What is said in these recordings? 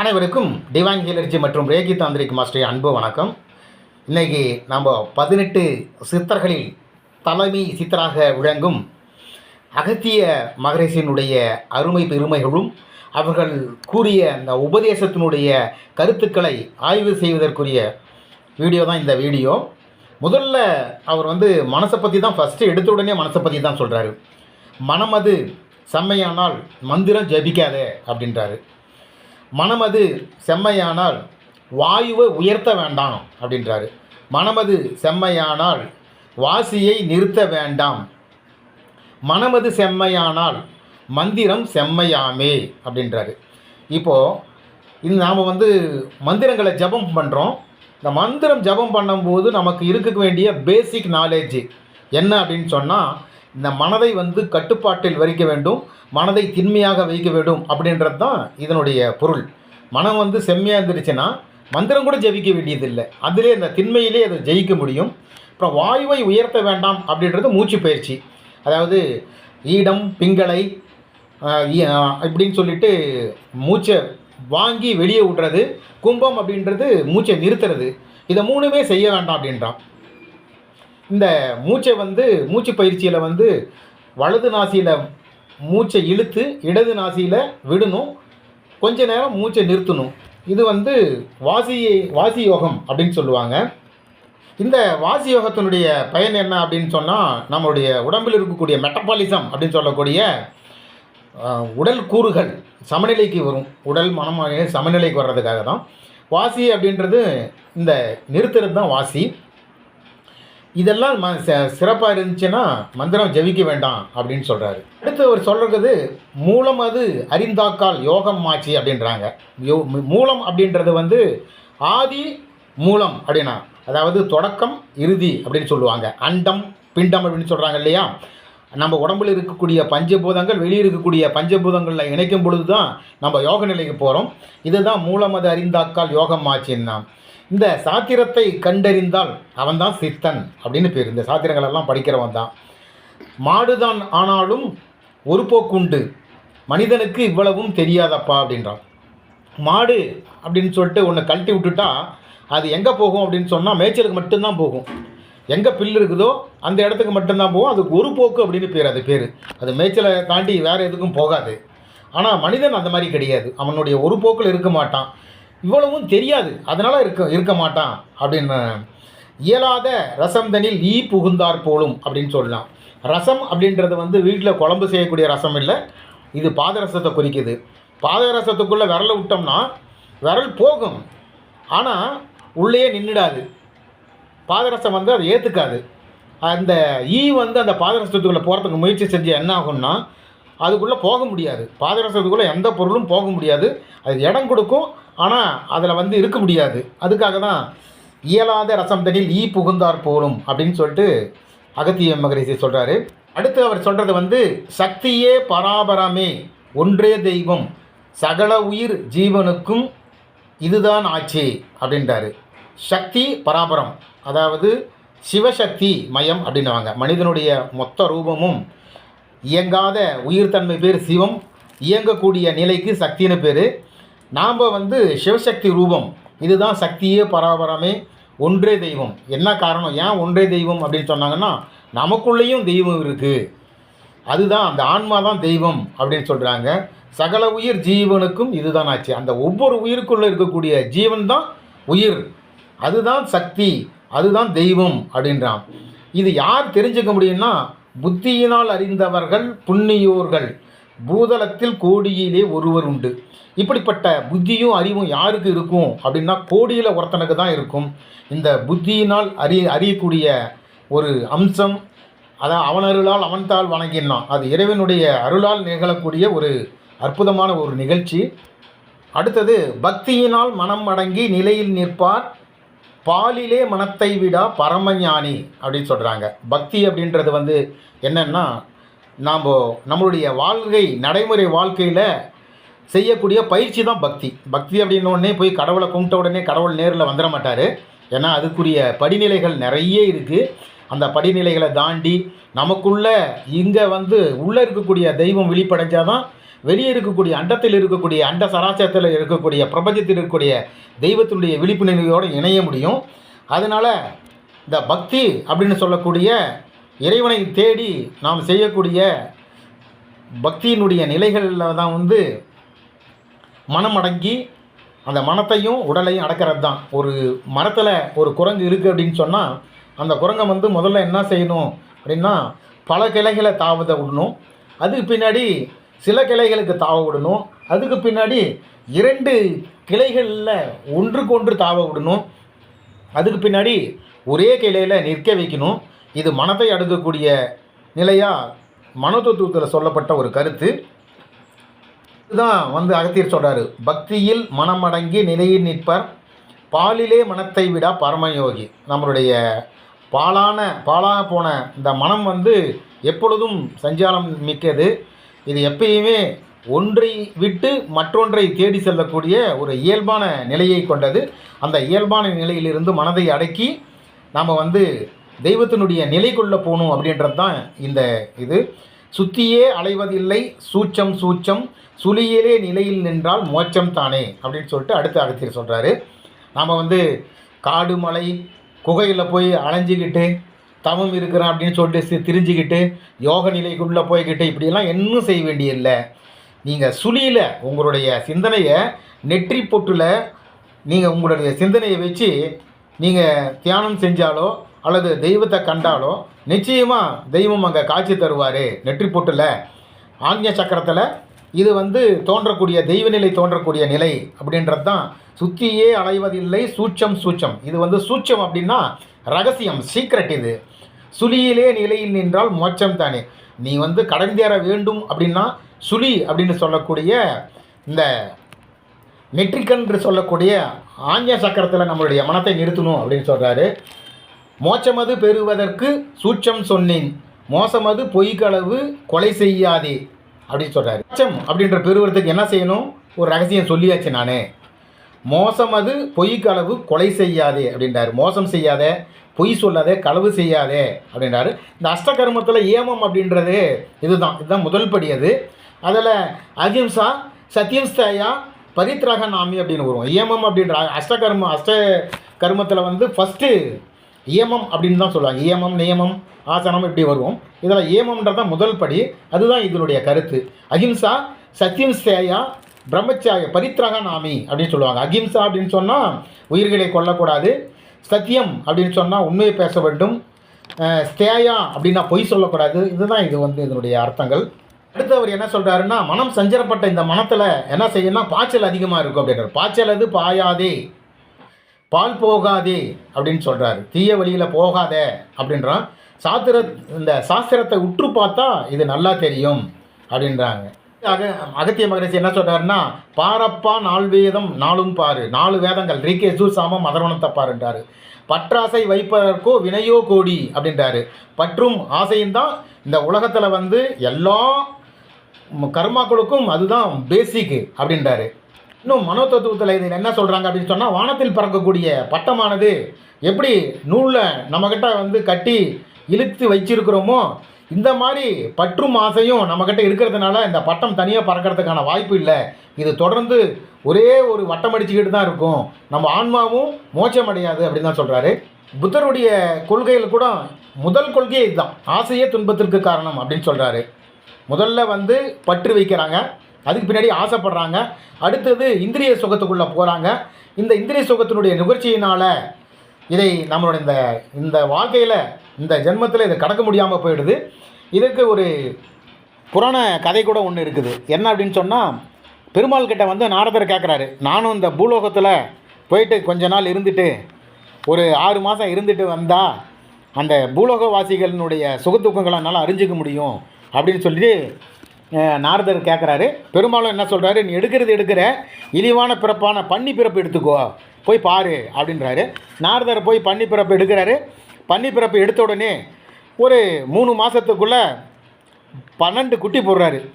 அனைவருக்கும் டிவாங் ஹீலர்ஜி மற்றும் Reiki tantric master அன்பு வணக்கம். இன்றைக்கி நம்ம பதினெட்டு சித்தர்களில் தலைமை சித்தராக விளங்கும் அகத்திய மகரேசினுடைய அருமை பெருமைகளும் அவர்கள் கூறிய அந்த உபதேசத்தினுடைய கருத்துக்களை ஆய்வு செய்வதற்குரிய வீடியோ தான் இந்த வீடியோ. முதல்ல அவர் வந்து மனசை பற்றி தான் ஃபஸ்ட்டு எடுத்த உடனே மனசை பற்றி தான் சொல்கிறாரு மனமது செம்மையானால் மந்திரம் ஜபிக்காதே அப்படின்றாரு. மனமது செம்மையானால் வாயுவை உயர்த்த வேண்டாம் அப்படின்றாரு. மனமது செம்மையானால் வாசியை நிறுத்த வேண்டாம். மனமது செம்மையானால் மந்திரம் செம்மையாமே அப்படின்றாரு. இப்போது இது நாம் வந்து மந்திரங்களை ஜபம் பண்ணுறோம் இந்த மந்திரம் ஜபம் பண்ணும்போது நமக்கு இருக்க வேண்டிய பேசிக் நாலேஜ் என்ன அப்படின்னு சொன்னால் இந்த மனதை வந்து கட்டுப்பாட்டில் வைக்க வேண்டும் மனதை திண்மையாக வைக்க வேண்டும் அப்படின்றது தான் இதனுடைய பொருள். மனம் வந்து செம்மையாக இருந்துருச்சுன்னா மந்திரம் கூட ஜெயிக்க வேண்டியதில்லை. அதிலே இந்த திண்மையிலே அதை ஜெயிக்க முடியும். அப்புறம் வாயுவை உயர்த்த வேண்டாம் அப்படின்றது மூச்சு பயிற்சி. அதாவது ஈடம் பிங்களை இப்படின்னு சொல்லிட்டு மூச்சை வாங்கி வெளியே விடுறது கும்பம் அப்படின்றது மூச்சை நிறுத்துறது. இதை மூணுமே செய்ய வேண்டாம் அப்படின்றான். இந்த மூச்சை வந்து மூச்சு பயிற்சியில் வந்து வலது நாசியில் மூச்சை இழுத்து இடது நாசியில் விடணும். கொஞ்ச நேரம் மூச்சை நிறுத்தணும். இது வந்து வாசி வாசி யோகம் அப்படின்னு சொல்லுவாங்க. இந்த வாசி யோகத்தினுடைய பயன் என்ன அப்படின்னு சொன்னால் நம்மளுடைய உடம்பில் இருக்கக்கூடிய மெட்டபாலிசம் அப்படின்னு சொல்லக்கூடிய உடல் கூறுகள் சமநிலைக்கு வரும். உடல் மனம் சமநிலைக்கு வர்றதுக்காக தான் வாசி அப்படின்றது இந்த நிறுத்துறது தான் வாசி. இதெல்லாம் ம சிறப்பாக இருந்துச்சுன்னா மந்திரம் ஜெபிக்க வேண்டாம் அப்படின்னு சொல்கிறாரு அடுத்து அவர் சொல்கிறது மூலம் அது அறிந்தாக்கால் யோகம் மாச்சி அப்படின்றாங்க. யோ- மூலம் அப்படின்றது வந்து ஆதி மூலம் அப்படின்னா அதாவது தொடக்கம் இறுதி அப்படின்னு சொல்லுவாங்க. அண்டம் பிண்டம் அப்படின்னு சொல்கிறாங்க இல்லையா? நம்ம உடம்புல இருக்கக்கூடிய பஞ்சபூதங்கள் வெளியே இருக்கக்கூடிய பஞ்சபூதங்களில் இணைக்கும் பொழுது தான் நம்ம யோக நிலைக்கு போகிறோம் இதுதான் மூலம் அது அறிந்தாக்கால் யோகம் ஆச்சுன்னா. இந்த சாத்திரத்தை கண்டறிந்தால் அவன்தான் சித்தன் அப்படின்னு பேர். இந்த சாத்திரங்கள் எல்லாம் படிக்கிறவன் தான். மாடுதான் ஆனாலும் ஒரு போக்குண்டு. மனிதனுக்கு இவ்வளவும் தெரியாதப்பா அப்படின்றான். மாடு அப்படின்னு சொல்லிட்டு ஒன்று கழட்டி விட்டுட்டா அது எங்கே போகும் அப்படின்னு சொன்னால் மேய்ச்சலுக்கு மட்டும்தான் போகும். எங்கே பில் இருக்குதோ அந்த இடத்துக்கு மட்டும்தான் போகும். அதுக்கு ஒரு போக்கு அப்படின்னு பேர் அது பேர். அது மேய்ச்சலை தாண்டி வேறு எதுக்கும் போகாது. ஆனால் மனிதன் அந்த மாதிரி கிடையாது. அவனுடைய ஒரு போக்கில் இருக்க மாட்டான். இவ்வளவும் தெரியாது. அதனால் இருக்க இருக்க மாட்டான். அப்படின்னு இயலாத ரசம் தனில் ஈ புகுந்தார் போலும் அப்படின்னு சொல்லலாம். ரசம் அப்படின்றது வந்து வீட்டில் குழம்பு செய்யக்கூடிய ரசம் இல்லை. இது பாதரசத்தை குறிக்குது. பாதரசத்துக்குள்ளே விரலை விட்டோம்னா விரல் போகும். ஆனால் உள்ளே நின்றுடாது பாதரசம் வந்து அதை ஏற்றுக்காது அந்த ஈ வந்து அந்த பாதரசத்துக்குள்ளே போகிறதுக்கு முயற்சி செஞ்சு என்ன ஆகும்னா அதுக்குள்ளே போக முடியாது. பாதரசத்துக்குள்ளே எந்த பொருளும் போக முடியாது. அது இடம் கொடுக்கும். ஆனால் அதில் வந்து இருக்க முடியாது. அதுக்காக தான் இயலாத ரசம் தனில் ஈ புகுந்தார் போலும் அப்படின்னு சொல்லிட்டு அகத்திய மகரிஷி சொல்கிறாரு அடுத்து அவர் சொல்கிறது வந்து சக்தியே பராபரமே ஒன்றே தெய்வம் சகல உயிர் ஜீவனுக்கும் இதுதான் ஆட்சி அப்படின்றாரு. சக்தி பராபரம் அதாவது சிவசக்தி மயம் அப்படின்வாங்க மனிதனுடைய மொத்த ரூபமும் இயங்காத உயிர்த்தன்மை பேர் சிவம் இயங்கக்கூடிய நிலைக்கு சக்தின்னு பேர். நாம் வந்து சிவசக்தி ரூபம். இதுதான் சக்தியே பராபரமே ஒன்றே தெய்வம். என்ன காரணம்? ஏன் ஒன்றே தெய்வம் அப்படின்னு சொன்னாங்கன்னா நமக்குள்ளேயும் தெய்வம் இருக்குது அதுதான் அந்த ஆன்மா தான் தெய்வம் அப்படின்னு சொல்கிறாங்க சகல உயிர் ஜீவனுக்கும் இதுதான் ஆச்சு. அந்த ஒவ்வொரு உயிருக்குள்ளே இருக்கக்கூடிய ஜீவன் தான் உயிர். அதுதான் சக்தி அதுதான் தெய்வம் அப்படின்றான். இது யார் தெரிஞ்சுக்க முடியும்னா புத்தியினால் அறிந்தவர்கள் புண்ணியோர்கள். பூதளத்தில் கோடியிலே ஒருவர் உண்டு. இப்படிப்பட்ட புத்தியும் அறிவும் யாருக்கு இருக்கும்? அப்படின்னா கோடியில் ஒருத்தனுக்கு தான் இருக்கும். இந்த புத்தியினால் அறிய அறியக்கூடிய ஒரு அம்சம் அதான் அவன் அருளால் அவன் தாள் வணங்கினான் அது இறைவனுடைய அருளால் நிகழக்கூடிய ஒரு அற்புதமான ஒரு நிகழ்ச்சி. அடுத்தது பக்தியினால் மனம் அடங்கி நிலையில் நிற்பார் பாலிலே மனத்தை விடா பரமஞானி அப்படின்னு சொல்கிறாங்க பக்தி அப்படின்றது வந்து என்னென்னா நாம் நம்மளுடைய வாழ்க்கை நடைமுறை வாழ்க்கையில் செய்யக்கூடிய பயிற்சி தான் பக்தி. பக்தி அப்படின்னோடனே போய் கடவுளை கும்பிட்ட உடனே கடவுள் நேரில் வந்துட மாட்டார். ஏன்னா அதுக்குரிய படிநிலைகள் நிறைய இருக்குது அந்த படிநிலைகளை தாண்டி நமக்குள்ளே இங்கே வந்து உள்ளே இருக்கக்கூடிய தெய்வம் வெளிப்படைஞ்சால் தான் வெளியே இருக்கக்கூடிய அண்டத்தில் இருக்கக்கூடிய அண்ட சராசரத்தில் இருக்கக்கூடிய பிரபஞ்சத்தில் இருக்கக்கூடிய தெய்வத்தினுடைய விழிப்புணர்வோடு இணைய முடியும். அதனால் இந்த பக்தி அப்படின்னு சொல்லக்கூடிய இறைவனை தேடி நாம் செய்யக்கூடிய பக்தியினுடைய நிலைகளில் தான் வந்து மனம் அடங்கி அந்த மனத்தையும் உடலையும் அடக்கிறது தான் ஒரு மரத்தில் ஒரு குரங்கு இருக்குது அப்படின்னு சொன்னால் அந்த குரங்கை வந்து முதல்ல என்ன செய்யணும் அப்படின்னா பல கிளைகளை தாவத விடணும். அதுக்கு பின்னாடி சில கிளைகளுக்கு தாவ விடணும். அதுக்கு பின்னாடி இரண்டு கிளைகளில் ஒன்றுக்கு ஒன்று தாவ விடணும். அதுக்கு பின்னாடி ஒரே கிளையில் நிற்க வைக்கணும். இது மனத்தை அடுக்கக்கூடிய நிலையாக மனோதத்துவத்தில் சொல்லப்பட்ட ஒரு கருத்து. இதுதான் வந்து அகத்தியர் சொல்கிறாரு பக்தியில் மனமடங்கி நிலையில் நிற்பர். பாலிலே மனத்தை விட பரமயோகி. நம்மளுடைய பாலான பாலாக போன இந்த மனம் வந்து எப்பொழுதும் சஞ்சாரம் மிக்கது. இது எப்பயுமே ஒன்றை விட்டு மற்றொன்றை தேடி செல்லக்கூடிய ஒரு இயல்பான நிலையை கொண்டது. அந்த இயல்பான நிலையிலிருந்து மனதை அடக்கி நாம் வந்து தெய்வத்தினுடைய நிலைக்குள்ளே போகணும் அப்படின்றது தான் இந்த இது. சுத்தியே அலைவதில்லை சூச்சம் சூச்சம் சுழியிலே நிலையில் நின்றால் மோச்சம் தானே அப்படின்னு சொல்லிட்டு அடுத்து அகத்தியர் சொல்கிறாரு நாம் வந்து காடு மலை குகையில் போய் அலைஞ்சிக்கிட்டு தவம் இருக்கிறான் அப்படின்னு சொல்லிட்டு திரிஞ்சுக்கிட்டு யோக நிலைக்குள்ளே போய்கிட்டு இப்படியெல்லாம் இன்னும் செய்ய வேண்டியதில்லை. நீங்கள் சுழியில் உங்களுடைய சிந்தனையை நெற்றி பொட்டில் நீங்கள் உங்களுடைய சிந்தனையை வச்சு நீங்கள் தியானம் செஞ்சாலோ அல்லது தெய்வத்தை கண்டாலோ நிச்சயமாக தெய்வம் அங்கே காட்சி தருவார். நெற்றி பொட்டில். ஆஞ்ஞ சக்கரத்தில் இது வந்து தோன்றக்கூடிய தெய்வ நிலை தோன்றக்கூடிய நிலை அப்படின்றது தான் சுத்தியே அலைவதில்லை சூட்சம் சூட்சம். இது வந்து சூட்சம் அப்படின்னா ரகசியம் சீக்ரெட் இது. சுழியிலே நிலையில் நின்றால் மோட்சம் தானே. நீ வந்து கடந்தேற வேண்டும் அப்படின்னா சுழி அப்படின்னு சொல்லக்கூடிய இந்த நெற்றிக்கன்று சொல்லக்கூடிய ஆஞ்ச சக்கரத்தில் நம்மளுடைய மனத்தை நிறுத்தணும் அப்படின்னு சொல்கிறாரு மோச்சமது பெறுவதற்கு சூட்சம் சொன்னேன். மோசமது பொய்களவு கொலை செய்யாதே அப்படின்னு சொல்கிறாரு மோச்சம் அப்படின்ற பெறுவதற்கு என்ன செய்யணும்? ஒரு ரகசியம் சொல்லியாச்சு நான். மோசமது பொய்களவு கொலை செய்யாதே அப்படின்றாரு. மோசம் செய்யாத பொய் சொல்லாதே களவு செய்யாதே அப்படின்றாரு. இந்த அஷ்டகர்மத்தில் ஏமம் அப்படின்றது இதுதான். இதுதான் முதல் படி அது. அதில் அகிம்சா சத்தியம்ஸ்தயா பரித்ரக நாமி அப்படின்னு வரும். ஏமம் அப்படின்ற அஷ்டகர்ம அஷ்ட கர்மத்தில் வந்து ஃபஸ்ட்டு ஏமம் அப்படின்னு தான் சொல்லுவாங்க. ஏமம் நியமம் ஆசனம் இப்படி வருவோம். இதில் ஏமம்ன்றது தான் முதல் படி. அதுதான் இதனுடைய கருத்து. அஹிம்சா சத்தியம் ஸ்தேயா பிரம்மச்சாய பரித்ராக நாமி அப்படின்னு சொல்லுவாங்க. அகிம்சா அப்படின்னு சொன்னால் உயிர்களை கொல்லக்கூடாது. சத்தியம் அப்படின்னு சொன்னால் உண்மையை பேச வேண்டும். ஸ்தேயா அப்படின்னா பொய் சொல்லக்கூடாது. இதுதான் இது வந்து இதனுடைய அர்த்தங்கள். அடுத்து அவர் என்ன சொல்கிறாருன்னா மனம் சஞ்சரப்பட்ட இந்த மனத்தில் என்ன செய்யணும்னா பாய்ச்சல் அதிகமாக இருக்கும் அப்படின்றார். பாய்ச்சல் அது பாயாதே. பால் போகாதே அப்படின்னு சொல்கிறாரு தீய வழியில் போகாத அப்படின்றான். சாத்திர இந்த சாஸ்திரத்தை உற்று பார்த்தா இது நல்லா தெரியும் அப்படின்றாங்க. அக அகத்திய மகரிஷி என்ன சொல்கிறாருன்னா பாரப்பா நாலு வேதம் நாலும் பாரு. நாலு வேதங்கள். ரீகே சாமம் அதர்வனத்தை பாருன்றாரு. பற்றாசை வைப்பதற்கோ வினையோ கோடி அப்படின்றாரு. பற்றும் ஆசையும் தான் இந்த உலகத்தில் வந்து எல்லா கர்மாக்களுக்கும் அதுதான் பேசிக்கு அப்படின்றாரு. இன்னும் மனோ தத்துவத்தில் இது என்ன சொல்கிறாங்க அப்படின்னு சொன்னால் வானத்தில் பறக்கக்கூடிய பட்டமானது எப்படி நூலில் நம்மக்கிட்ட வந்து கட்டி இழுத்து வச்சிருக்கிறோமோ இந்த மாதிரி பற்றும் ஆசையும் நம்மக்கிட்ட இருக்கிறதுனால இந்த பட்டம் தனியாக பறக்கிறதுக்கான வாய்ப்பு இல்லை. இது தொடர்ந்து ஒரே ஒரு வட்டம் அடிச்சுக்கிட்டு தான் இருக்கும். நம்ம ஆன்மாவும் மோச்சம் அடையாது அப்படின்னு தான் சொல்கிறாரு புத்தருடைய கொள்கையில் கூட முதல் கொள்கையே இதுதான். ஆசையே துன்பத்திற்கு காரணம் அப்படின்னு சொல்கிறாரு முதல்ல வந்து பற்று வைக்கிறாங்க. அதுக்கு பின்னாடி ஆசைப்படுறாங்க. அடுத்தது இந்திரிய சுகத்துக்குள்ளே போகிறாங்க இந்த இந்திரிய சுகத்தினுடைய நிகழ்ச்சியினால் இதை நம்மளுடைய இந்த இந்த வாழ்க்கையில் இந்த ஜென்மத்தில் இதை கடக்க முடியாமல் போயிடுது. இதுக்கு ஒரு புராண கதை கூட ஒன்று இருக்குது. என்ன அப்படின்னு சொன்னால் பெருமாள் கிட்ட வந்து நாரதர் கேட்குறாரு நானும் இந்த பூலோகத்தில் போயிட்டு கொஞ்ச நாள் இருந்துட்டு ஒரு ஆறு மாதம் இருந்துட்டு வந்தால் அந்த பூலோகவாசிகளினுடைய சுகத்துக்கங்களை என்னால் அறிஞ்சிக்க முடியும். அப்படின்னு சொல்லி நாரதர் கேட்குறாரு பெரும்பாலும் என்ன சொல்கிறாரு நீ எடுக்கிறது எடுக்கிற. இழிவான பிறப்பான பன்னி பிறப்பு எடுத்துக்கோ. போய் பாரு அப்படின்றாரு. நாரதர் போய் பன்னி பிறப்பு எடுக்கிறாரு. பன்னி பிறப்பு எடுத்த உடனே ஒரு மூணு மாதத்துக்குள்ளே பன்னெண்டு குட்டி போடுறாரு.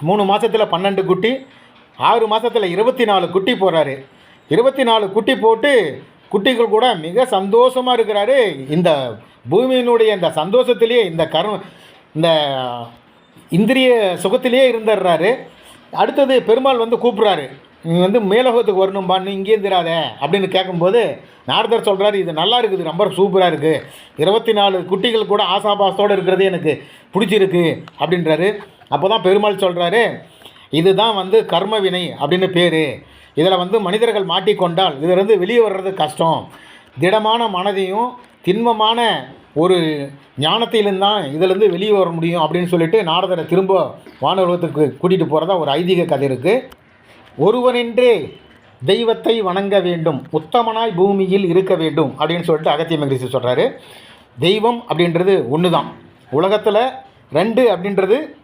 மூணு மாதத்தில் பன்னெண்டு குட்டி ஆறு மாதத்தில் இருபத்தி நாலு குட்டி போடுறாரு. இருபத்தி நாலு குட்டி போட்டு குட்டிகள் கூட மிக சந்தோஷமாக இருக்கிறாரு. இந்த பூமியினுடைய இந்த சந்தோஷத்திலேயே இந்த கர்ம இந்த இந்திரிய சுகத்திலேயே இருந்துடுறாரு அடுத்தது பெருமாள் வந்து கூப்பிட்றாரு. நீ வந்து மேலோகத்துக்கு வரணும்பா நீ இங்கே இருந்துடாத அப்படின்னு கேட்கும்போது நாரதர் சொல்கிறாரு இது நல்லா இருக்குது ரொம்ப சூப்பராக இருக்குது இருபத்தி நாலு குட்டிகள் கூட ஆசாபாசத்தோடு இருக்கிறது எனக்கு பிடிச்சிருக்கு அப்படின்றாரு. அப்போ தான் பெருமாள் சொல்கிறாரு இதுதான் வந்து கர்ம வினை அப்படின்னு பேர். இதில் வந்து மனிதர்கள் மாட்டிக்கொண்டால் இதிலிருந்து வெளியே வர்றது கஷ்டம். திடமான மனதையும் திண்மமான ஒரு ஞானத்திலிருந்து தான் இதிலேருந்து வெளியே வர முடியும் அப்படின்னு சொல்லிட்டு நாரதரை திரும்ப வானுலகத்துக்கு கூட்டிகிட்டு போகிறதா ஒரு ஐதீக கதை இருக்குது ஒருவனின்றே தெய்வத்தை வணங்க வேண்டும் உத்தமனாய் பூமியில் இருக்க வேண்டும் அப்படின்னு சொல்லிட்டு அகத்திய மகிழ்ச்சி சொல்கிறாரு தெய்வம் அப்படின்றது ஒன்று தான் உலகத்தில் ரெண்டு அப்படின்றது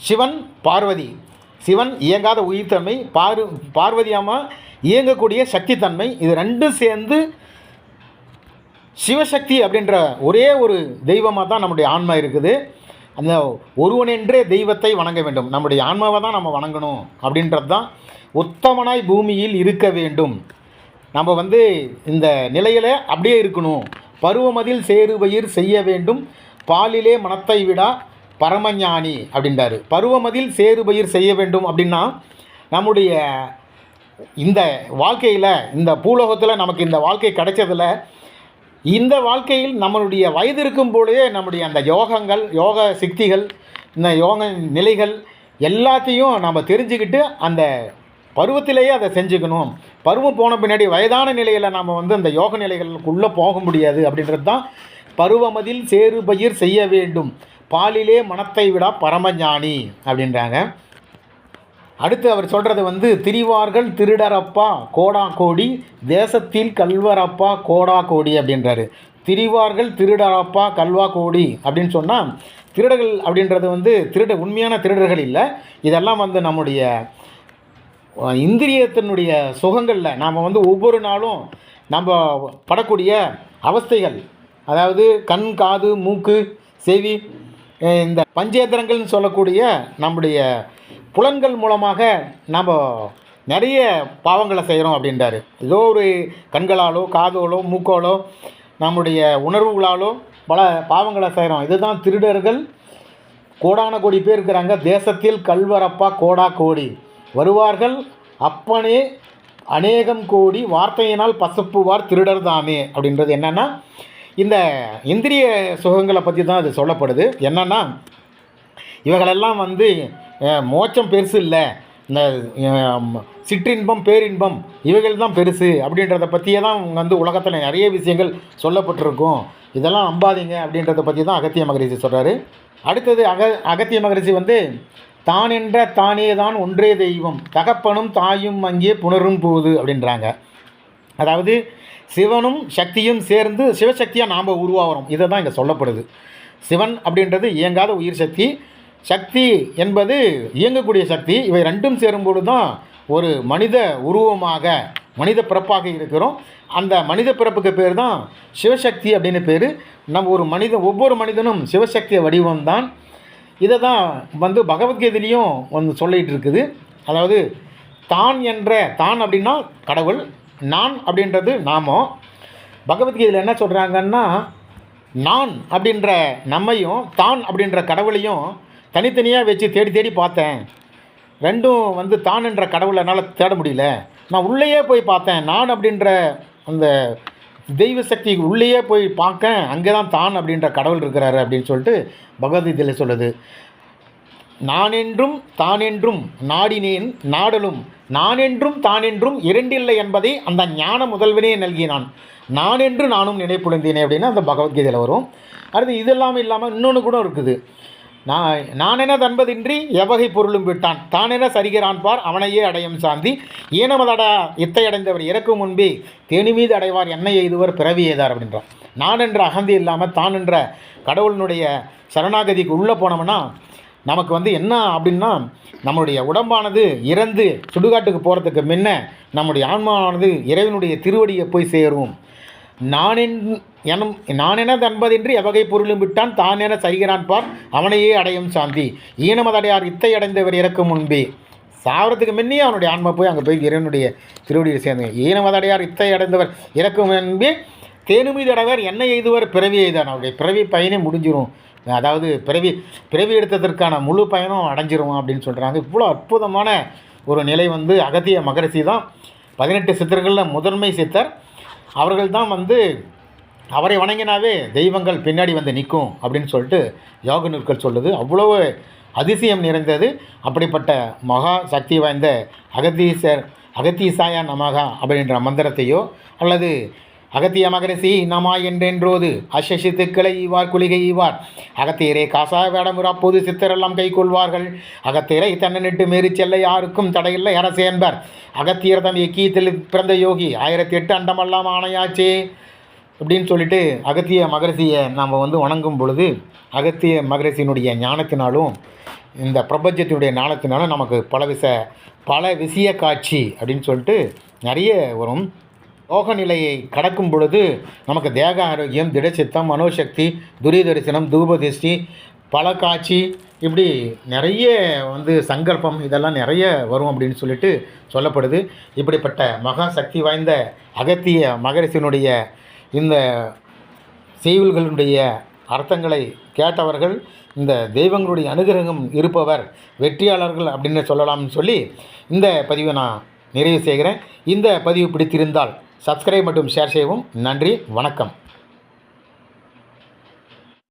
சிவன் பார்வதி. சிவன் இயங்காத உயிர்த்தன்மை பார் பார்வதியாமல் இயங்கக்கூடிய சக்தித்தன்மை இது ரெண்டும் சேர்ந்து சிவசக்தி அப்படின்ற ஒரே ஒரு தெய்வமாக தான் நம்முடைய ஆன்மா இருக்குது. அந்த ஒருவனென்றே தெய்வத்தை வணங்க வேண்டும். நம்முடைய ஆன்மாவை தான் நம்ம வணங்கணும் அப்படின்றது தான் உத்தமனாய் பூமியில் இருக்க வேண்டும். நம்ம வந்து இந்த நிலையில் அப்படியே இருக்கணும். பருவமதில் சேருபயிர் செய்ய வேண்டும். பாலிலே மனத்தை விடா பரமஞானி அப்படின்றாரு. பருவமதில் சேருபயிர் செய்ய வேண்டும் அப்படின்னா நம்முடைய இந்த வாழ்க்கையில் இந்த பூலோகத்தில் நமக்கு இந்த வாழ்க்கை கிடைச்சதில் இந்த வாழ்க்கையில் நம்மளுடைய வயது இருக்கும் பொழுதே நம்முடைய அந்த யோகங்கள் யோக சக்திகள் இந்த யோக நிலைகள் எல்லாத்தையும் நம்ம தெரிஞ்சுக்கிட்டு அந்த பருவத்திலேயே அதை செஞ்சுக்கணும். பருவம் போன பின்னாடி வயதான நிலையில் நம்ம வந்து அந்த யோக நிலைகளுக்குள்ளே போக முடியாது அப்படின்றது தான் பருவமதில் சேறு பயிர் செய்ய வேண்டும். பாலிலே மனத்தை விடா பரமஞானி அப்படின்றாங்க. அடுத்து அவர் சொல்கிறது வந்து திரிவார்கள் திருடரப்பா கோடா கோடி தேசத்தில் கல்வரப்பா கோடா கோடி அப்படின்றாரு. திரிவார்கள் திருடரப்பா கல்வா கோடி அப்படின்னு சொன்னால் திருடர்கள் அப்படின்றது வந்து திருட உண்மையான திருடர்கள் இல்லை. இதெல்லாம் வந்து நம்முடைய இந்திரியத்தினுடைய சுகங்களில் நாம் வந்து ஒவ்வொரு நாளும் நம்ம படக்கூடிய அவஸ்தைகள் அதாவது கண் காது மூக்கு செவி இந்த பஞ்சேந்திரங்கள்னு சொல்லக்கூடிய நம்முடைய புலன்கள் மூலமாக நாம் நிறைய பாவங்களை செய்கிறோம் அப்படின்றாரு. ஏதோ ஒரு கண்களாலோ காதோலோ மூக்கோலோ நம்முடைய உணர்வுகளாலோ பல பாவங்களை செய்கிறோம் இதுதான் திருடர்கள். கோடான கோடி பேர் இருக்கிறாங்க. தேசத்தில் கல்வரப்பா கோடா கோடி. வருவார்கள். அப்பனே அநேகம் கோடி வார்த்தையினால் பசப்புவார் திருடர் தாமே அப்படின்றது என்னென்னா இந்த இந்திரிய சுகங்களை பற்றி தான் அது சொல்லப்படுது. என்னென்னா இவைகளெல்லாம் வந்து மோச்சம் பெருசு இல்லை. இந்த சிற்றின்பம் பேரின்பம் இவைகள் தான் பெருசு அப்படின்றத பற்றியே தான் வந்து உலகத்தில் நிறைய விஷயங்கள் சொல்லப்பட்டிருக்கும். இதெல்லாம் நம்பாதீங்க அப்படின்றத பற்றி தான் அகத்திய மகரிஷி சொல்கிறாரு அடுத்தது அக அகத்திய மகரிஷி வந்து தான் என்ற தானே தான் ஒன்றே தெய்வம். தகப்பனும் தாயும் அங்கே புணரும் போகுது அப்படின்றாங்க. அதாவது சிவனும் சக்தியும் சேர்ந்து சிவசக்தியாக நாம் உருவாகிறோம். இதை தான் இங்கே சொல்லப்படுது. சிவன் அப்படின்றது இயங்காத உயிர் சக்தி. சக்தி என்பது இயங்கக்கூடிய சக்தி. இவை ரெண்டும் சேரும்போது தான் ஒரு மனித உருவமாக மனித பிறப்பாக இருக்கிறோம். அந்த மனித பிறப்புக்கு பேர் தான் சிவசக்தி அப்படின்னு பேர். நம்ம ஒரு மனித ஒவ்வொரு மனிதனும் சிவசக்திய வடிவம்தான். இதை தான் வந்து பகவத்கீதையிலையும் வந்து சொல்லிகிட்டு இருக்குது அதாவது தான் என்ற தான் அப்படின்னா கடவுள் நான் அப்படின்றது நாமோ. பகவத்கீதையில் என்ன சொல்கிறாங்கன்னா நான் அப்படின்ற நம்மையும் தான் அப்படின்ற கடவுளையும் தனித்தனியாக வச்சு தேடி தேடி பார்த்தேன். ரெண்டும் வந்து தான் என்ற கடவுளை என்னால் தேட முடியல. நான் உள்ளேயே போய் பார்த்தேன். நான் அப்படின்ற அந்த தெய்வ சக்தி உள்ளேயே போய் பார்க்க அங்கே தான் தான் அப்படின்ற கடவுள் இருக்கிறாரு அப்படின்னு சொல்லிட்டு பகவத்கீதையில் சொல்லுது. நானென்றும் தானென்றும் நாடினேன் நாடலும். நானென்றும் தானென்றும் இரண்டில்லை என்பதை அந்த ஞான முதல்வனே நல்கினான். நானென்று நானும் நினைப்புழுந்தேனே அப்படின்னு அந்த பகவத்கீதையில் வரும். அடுத்து இது இல்லாமல் இல்லாமல் இன்னொன்று கூட இருக்குது. நான் நானென தன்பதின்றி எவ்வகை பொருளும் விட்டான். தானென சரிகிறான் பார் அவனையே அடையும் சாந்தி. ஈனமதடா இத்தை அடைந்தவர் இறக்கும் முன்பே தேனி மீது அடைவார் என்னை எய்துவர் பிறவி எய்தார் அப்படின்றான். நான் என்ற அகந்தி இல்லாமல் தான் என்ற கடவுளினுடைய சரணாகதிக்கு உள்ளே போனோம்னா நமக்கு வந்து என்ன அப்படின்னா நம்மளுடைய உடம்பானது இறந்து சுடுகாட்டுக்கு போகிறதுக்கு முன்ன நம்முடைய ஆன்மாவானது இறைவனுடைய திருவடியை போய் சேரும். நானென் எனும் நானென தன்பதின்றி எவகை பொருளும் விட்டான் தான் என சரிகிறான் பார் அவனையே அடையும் சாந்தி. ஈனமதடையார் இத்தை அடைந்தவர் இறக்கும் முன்பே. சாவரத்துக்கு முன்னே அவனுடைய ஆன்மா போய் அங்கே போய் இறைவனுடைய திருவடியில் சேர்ந்து ஈனமதடையார் இத்தை அடைந்தவர் இறக்கும் முன்பே தேனுமி தடவர் என்ன எய்துவர் பிறவி எய்தான். அவருடைய பிறவி பயனே முடிஞ்சிடும் அதாவது பிறவி பிறவி எடுத்ததற்கான முழு பயனும் அடைஞ்சிரும் அப்படின்னு சொல்கிறாங்க இவ்வளோ அற்புதமான ஒரு நிலை வந்து அகத்திய மகரிஷி தான். பதினெட்டு சித்தர்களில் முதன்மை சித்தர். அவர்கள் தான் வந்து அவரை வணங்கினாவே தெய்வங்கள் பின்னாடி வந்து நிற்கும் அப்படின்னு சொல்லிட்டு யோக நூல்கள் சொல்லுது. அவ்வளவு அதிசயம் நிறைந்தது. அப்படிப்பட்ட மகா சக்தி வாய்ந்த அகத்தீசர் அகத்தீசாயா நமகா அப்படின்ற மந்திரத்தையோ அல்லது அகத்திய மகரிசி நமா என்றென்றோது அஷசித்துக்களை ஈவார் குளிகை ஈவார். அகத்தியரே காசா வேடமுறா பொது சித்தரெல்லாம் கை கொள்வார்கள். அகத்தியரை தன்னனிட்டு மேறி செல்ல யாருக்கும் தடையில்லை அரசு என்பர். அகத்தியர் தம் எக்கீத்தில் பிறந்த யோகி ஆயிரத்தி எட்டு அண்டமெல்லாம் ஆணையாச்சே. அப்படின்னு சொல்லிட்டு அகத்திய மகரிஷியை நாம் வந்து வணங்கும் பொழுது அகத்திய மகரிஷியினுடைய ஞானத்தினாலும் இந்த பிரபஞ்சத்தினுடைய ஞானத்தினாலும் நமக்கு பல விச பல விஷய காட்சி அப்படின்னு சொல்லிட்டு நிறைய வரும். யோக நிலையை கடக்கும் பொழுது நமக்கு தேக ஆரோக்கியம் திடச்சித்தம் மனோசக்தி துரிதரிசனம் தூபதிஷ்டி பல காட்சி இப்படி நிறைய வந்து சங்கல்பம் இதெல்லாம் நிறைய வரும் அப்படின்னு சொல்லிட்டு சொல்லப்படுது. இப்படிப்பட்ட மகா சக்தி வாய்ந்த அகத்திய மகரிஷினுடைய இந்த செய்யுள்களுடைய அர்த்தங்களை கேட்டவர்கள் இந்த தெய்வங்களுடைய அனுகிரகம் இருப்பவர் வெற்றியாளர்கள் அப்படின்னு சொல்லலாம்னு சொல்லி இந்த பதிவை நான் நிறைவு செய்கிறேன். இந்த பதிவு பிடித்திருந்தால் சப்ஸ்கிரைப் மற்றும் ஷேர் செய்யவும் நன்றி வணக்கம்.